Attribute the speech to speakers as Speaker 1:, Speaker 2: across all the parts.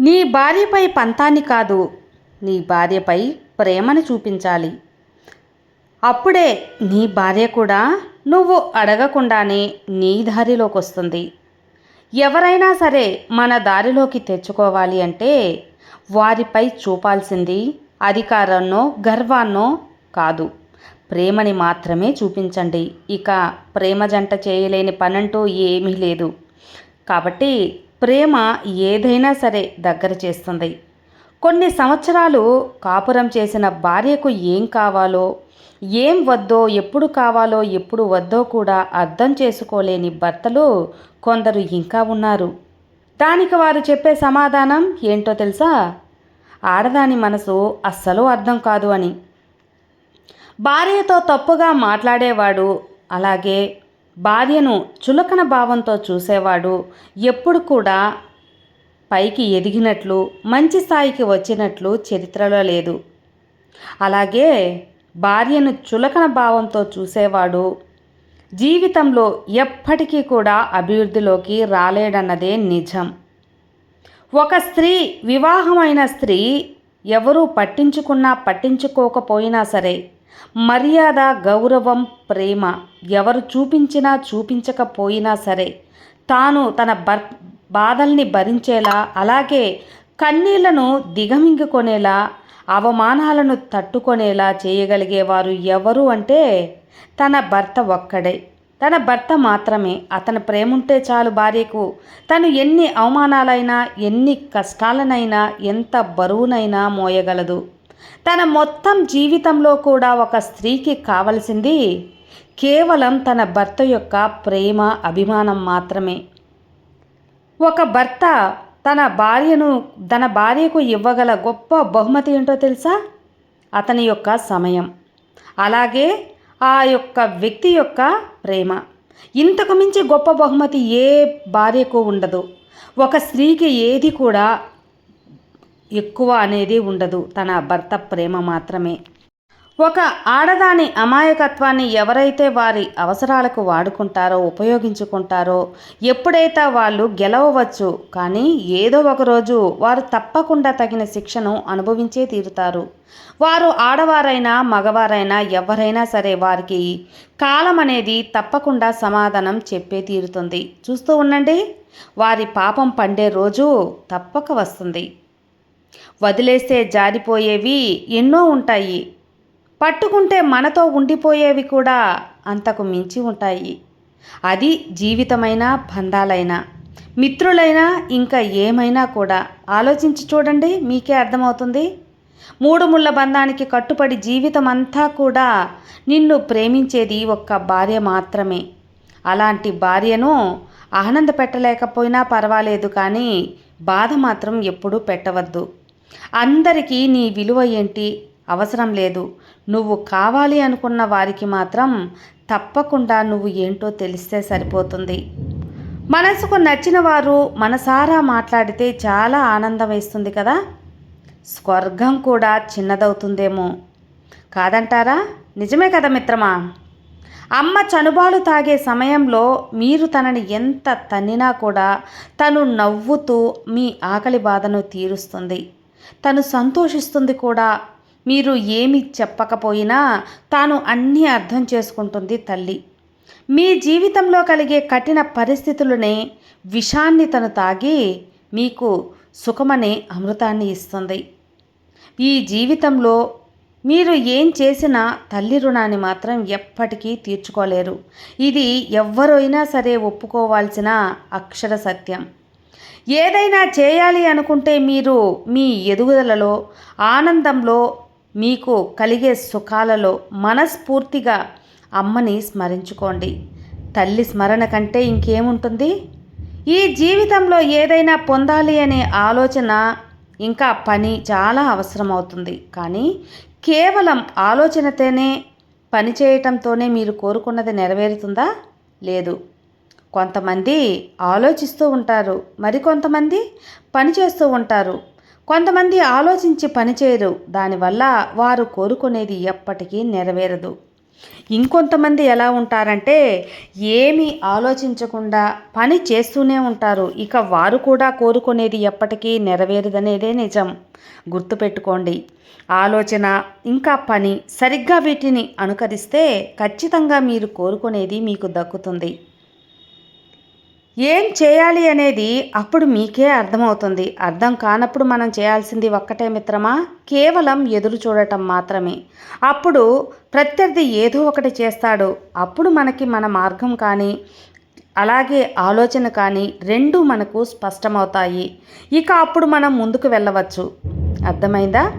Speaker 1: నీ భార్యపై పంతాన్ని కాదు నీ భార్యపై ప్రేమను చూపించాలి. అప్పుడే నీ భార్య కూడా నువ్వు అడగకుండానే నీ దారిలోకి వస్తుంది ఎవరైనా సరే మన దారిలోకి తెచ్చుకోవాలి అంటే వారిపై చూపాల్సింది అధికారాన్నో గర్వాన్నో కాదు. ప్రేమని మాత్రమే చూపించండి. ఇక ప్రేమ జంట చేయలేని పనంటూ ఏమీ లేదు. కాబట్టి ప్రేమ ఏదైనా సరే దగ్గర చేస్తుంది. కొన్ని సంవత్సరాలు కాపురం చేసిన భార్యకు ఏం కావాలో ఏం వద్దో ఎప్పుడు కావాలో ఎప్పుడు వద్దో కూడా అర్థం చేసుకోలేని భర్తలు కొందరు ఇంకా ఉన్నారు. దానికి వారు చెప్పే సమాధానం ఏంటో తెలుసా? ఆడదాని మనసు అస్సలు అర్థం కాదు అని. భార్యతో తప్పుగా మాట్లాడేవాడు అలాగే భార్యను చులకన భావంతో చూసేవాడు ఎప్పుడు కూడా పైకి ఎదిగినట్లు మంచి స్థాయికి వచ్చినట్లు చరిత్రలో లేదు. అలాగే భార్యను చులకన భావంతో చూసేవాడు జీవితంలో ఎప్పటికీ కూడా అభివృద్ధిలోకి రాలేడన్నదే నిజం. ఒక స్త్రీ వివాహమైన స్త్రీ ఎవరూ పట్టించుకున్నా పట్టించుకోకపోయినా సరే మర్యాద గౌరవం ప్రేమ ఎవరు చూపించినా చూపించకపోయినా సరే తాను తన బర్ బాధల్ని భరించేలా అలాగే కన్నీళ్ళను దిగమింగుకొనేలా అవమానాలను తట్టుకొనేలా చేయగలిగేవారు ఎవరు అంటే తన భర్త ఒక్కడే. తన భర్త మాత్రమే. అతని ప్రేముంటే చాలు భార్యకు. తను ఎన్ని అవమానాలైనా ఎన్ని కష్టాలనైనా ఎంత బరువునైనా మోయగలదు. తన మొత్తం జీవితంలో కూడా ఒక స్త్రీకి కావలసింది కేవలం తన భర్త యొక్క ప్రేమ అభిమానం మాత్రమే. ఒక భర్త తన భార్యను తన భార్యకు ఇవ్వగల గొప్ప బహుమతి ఏంటో తెలుసా? అతని యొక్క సమయం. అలాగే ఆ యొక్క వ్యక్తి యొక్క ప్రేమ. ఇంతకు మించి గొప్ప బహుమతి ఏ భార్యకు ఉండదు. ఒక స్త్రీకి ఏది కూడా ఎక్కువ అనేది ఉండదు. తన భర్త ప్రేమ మాత్రమే. ఒక ఆడదాని అమాయకత్వాన్ని ఎవరైతే వారి అవసరాలకు వాడుకుంటారో ఉపయోగించుకుంటారో ఎప్పుడైతే వాళ్ళు గెలవవచ్చు కానీ ఏదో ఒక రోజు వారు తప్పకుండా తగిన శిక్షను అనుభవించే తీరుతారు. వారు ఆడవారైనా మగవారైనా ఎవరైనా సరే వారికి కాలం అనేది తప్పకుండా సమాధానం చెప్పే తీరుతుంది. చూస్తూ ఉండండి వారి పాపం పండే రోజు తప్పక వస్తుంది. వదిలేస్తే జారిపోయేవి ఎన్నో ఉంటాయి. పట్టుకుంటే మనతో ఉండిపోయేవి కూడా అంతకు మించి ఉంటాయి. అది జీవితమైనా బంధాలైనా మిత్రులైనా ఇంకా ఏమైనా కూడా. ఆలోచించి చూడండి మీకే అర్థమవుతుంది. మూడు ముళ్ళ బంధానికి కట్టుబడి జీవితం అంతా కూడా నిన్ను ప్రేమించేది ఒక్క భార్య మాత్రమే. అలాంటి భార్యను ఆనంద పెట్టలేకపోయినా పర్వాలేదు కానీ బాధ మాత్రం ఎప్పుడూ పెట్టవద్దు. అందరికీ నీ విలువ ఏంటి? అవసరం లేదు. నువ్వు కావాలి అనుకున్న వారికి మాత్రం తప్పకుండా నువ్వు ఏంటో తెలిస్తే సరిపోతుంది. మనసుకు నచ్చిన వారు మనసారా మాట్లాడితే చాలా ఆనందం వేస్తుంది కదా? స్వర్గం కూడా చిన్నదవుతుందేమో. కాదంటారా? నిజమే కదా మిత్రమా? అమ్మ చనుబాలు తాగే సమయంలో మీరు తనని ఎంత తన్నినా కూడా తను నవ్వుతూ మీ ఆకలి బాధను తీరుస్తుంది. తను సంతోషిస్తుంది కూడా. మీరు ఏమి చెప్పకపోయినా తాను అన్నీ అర్థం చేసుకుంటుంది తల్లి. మీ జీవితంలో కలిగే కఠిన పరిస్థితులనే విషాన్ని తను తాగి మీకు సుఖమనే అమృతాన్ని ఇస్తుంది. ఈ జీవితంలో మీరు ఏం చేసినా తల్లి రుణాన్ని మాత్రం ఎప్పటికీ తీర్చుకోలేరు. ఇది ఎవ్వరైనా సరే ఒప్పుకోవాల్సిన అక్షర సత్యం. ఏదైనా చేయాలి అనుకుంటే మీరు మీ ఎదుగుదలలో ఆనందంలో మీకు కలిగే సుఖాలలో మనస్ఫూర్తిగా అమ్మని స్మరించుకోండి. తల్లి స్మరణ కంటే ఇంకేముంటుంది? ఈ జీవితంలో ఏదైనా పొందాలి అనే ఆలోచన ఇంకా పని చాలా అవసరమవుతుంది. కానీ కేవలం ఆలోచనతోనే పని చేయటంతోనే మీరు కోరుకున్నది నెరవేరుతుందా? లేదు. కొంతమంది ఆలోచిస్తూ ఉంటారు మరికొంతమంది పని చేస్తూ ఉంటారు. కొంతమంది ఆలోచించి పనిచేయరు దానివల్ల వారు కోరుకునేది ఎప్పటికీ నెరవేరదు. ఇంకొంతమంది ఎలా ఉంటారంటే ఏమీ ఆలోచించకుండా పని చేస్తూనే ఉంటారు. ఇక వారు కూడా కోరుకునేది ఎప్పటికీ నెరవేరుదనేదే నిజం. గుర్తుపెట్టుకోండి ఆలోచన ఇంకా పని సరిగ్గా వీటిని అనుకరిస్తే ఖచ్చితంగా మీరు కోరుకునేది మీకు దక్కుతుంది. ఏం చేయాలి అనేది అప్పుడు మీకే అర్థమవుతుంది. అర్థం కానప్పుడు మనం చేయాల్సింది ఒక్కటే మిత్రమా? కేవలం ఎదురు చూడటం మాత్రమే. అప్పుడు ప్రత్యర్థి ఏదో ఒకటి చేస్తాడు. అప్పుడు మనకి మన మార్గం కానీ అలాగే ఆలోచన కానీ రెండు మనకు స్పష్టమవుతాయి. ఇక అప్పుడు మనం ముందుకు వెళ్ళవచ్చు. అర్థమైందా?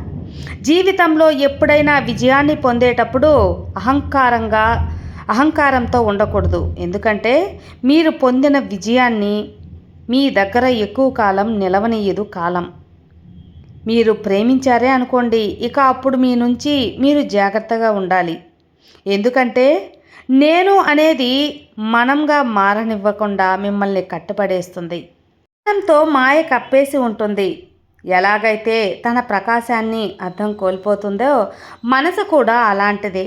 Speaker 1: జీవితంలో ఎప్పుడైనా విజయాన్ని పొందేటప్పుడు అహంకారంగా అహంకారంతో ఉండకూడదు. ఎందుకంటే మీరు పొందిన విజయాన్ని మీ దగ్గర ఎక్కువ కాలం నిలవనీయదు కాలం. మీరు ప్రేమించారే అనుకోండి ఇక అప్పుడు మీ నుంచి మీరు జాగ్రత్తగా ఉండాలి. ఎందుకంటే నేను అనేది మనంగా మారనివ్వకుండా మిమ్మల్ని కట్టుపడేస్తుంది మనంతో మాయ కప్పేసి ఉంటుంది. ఎలాగైతే తన ప్రకాశాన్ని అర్థం కోల్పోతుందో మనసు కూడా అలాంటిదే.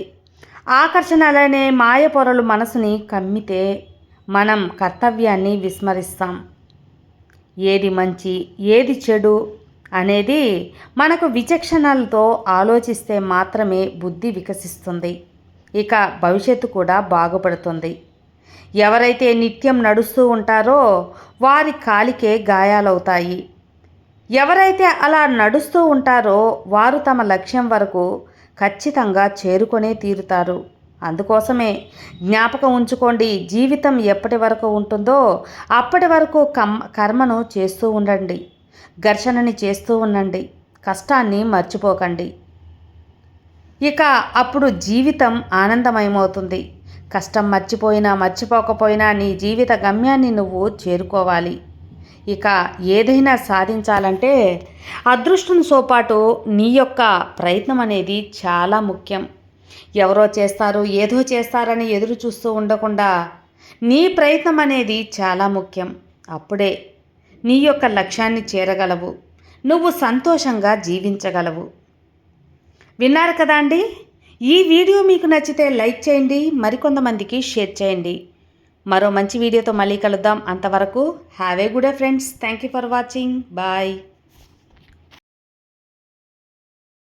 Speaker 1: ఆకర్షణలనే మాయ పొరలు మనసుని కమ్మితే మనం కర్తవ్యాన్ని విస్మరిస్తాం. ఏది మంచి ఏది చెడు అనేది మనకు విచక్షణలతో ఆలోచిస్తే మాత్రమే బుద్ధి వికసిస్తుంది. ఇక భవిష్యత్తు కూడా బాగుపడుతుంది. ఎవరైతే నిత్యం నడుస్తూ ఉంటారో వారి కాలికే గాయాలవుతాయి. ఎవరైతే అలా నడుస్తూ ఉంటారో వారు తమ లక్ష్యం వరకు ఖచ్చితంగా చేరుకొనే తీరుతారు. అందుకోసమే జ్ఞాపకం ఉంచుకోండి జీవితం ఎప్పటి వరకు ఉంటుందో అప్పటి వరకు కమ్ కర్మను చేస్తూ ఉండండి. ఘర్షణని చేస్తూ ఉండండి. కష్టాన్ని మర్చిపోకండి. ఇక అప్పుడు జీవితం ఆనందమయమవుతుంది. కష్టం మర్చిపోయినా మర్చిపోకపోయినా నీ జీవిత గమ్యాన్ని నువ్వు చేరుకోవాలి. ఇక ఏదైనా సాధించాలంటే అదృష్టంతో పాటు నీ యొక్క ప్రయత్నం అనేది చాలా ముఖ్యం. ఎవరో చేస్తారు ఏదో చేస్తారని ఎదురు చూస్తూ ఉండకుండా నీ ప్రయత్నం అనేది చాలా ముఖ్యం. అప్పుడే నీ యొక్క లక్ష్యాన్ని చేరగలవు. నువ్వు సంతోషంగా జీవించగలవు. విన్నారు కదా అండి? ఈ వీడియో మీకు నచ్చితే లైక్ చేయండి మరికొంతమందికి షేర్ చేయండి. మరో మంచి వీడియోతో మళ్ళీ కలుద్దాం. అంతవరకు have a good friends thank you for watching bye